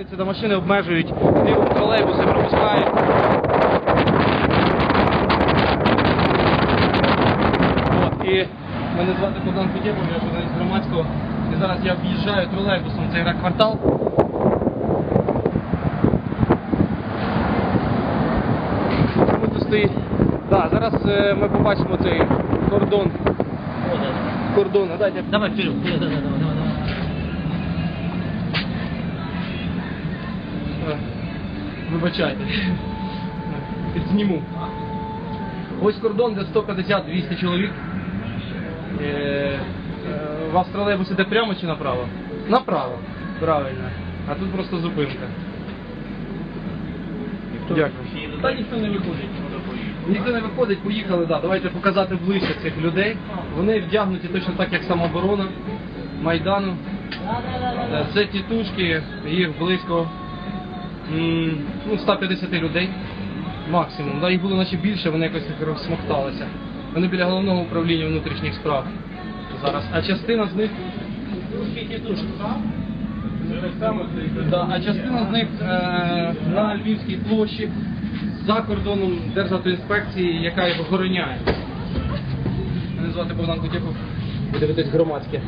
Допускаються до машини, обмежують, тролейбуси пропускають. От, і мене звати Богдан Кутєпов, я журналіст громадського. І зараз я в'їжджаю тролейбусом в цей квартал. Стоїть. Да, зараз е, ми побачимо цей кордон. Кордон. Давай вперед, давай, давай, давай, Вибачайте. Підзніму. Ось кордон, де 150-200 чоловік. Е, е, У вас тролейбус іде прямо чи направо? Направо. Правильно. А тут просто зупинка. Дякую. Та ніхто не виходить. Ніхто не виходить, поїхали, да. Давайте показати ближче цих людей. Вони вдягнуті точно так, як самооборона Майдану. Е, Це тітушки, їх близько ну, 150 людей максимум. Да, їх було наче більше, вони якось розсмокталися. Вони біля головного управління внутрішніх справ зараз. А частина з них. Да, а частина з них е, на Львівській площі за кордоном Державтоінспекції, яка їх охороняє. Мене звати Богдан Кутєпов. Ви дивитесь громадське.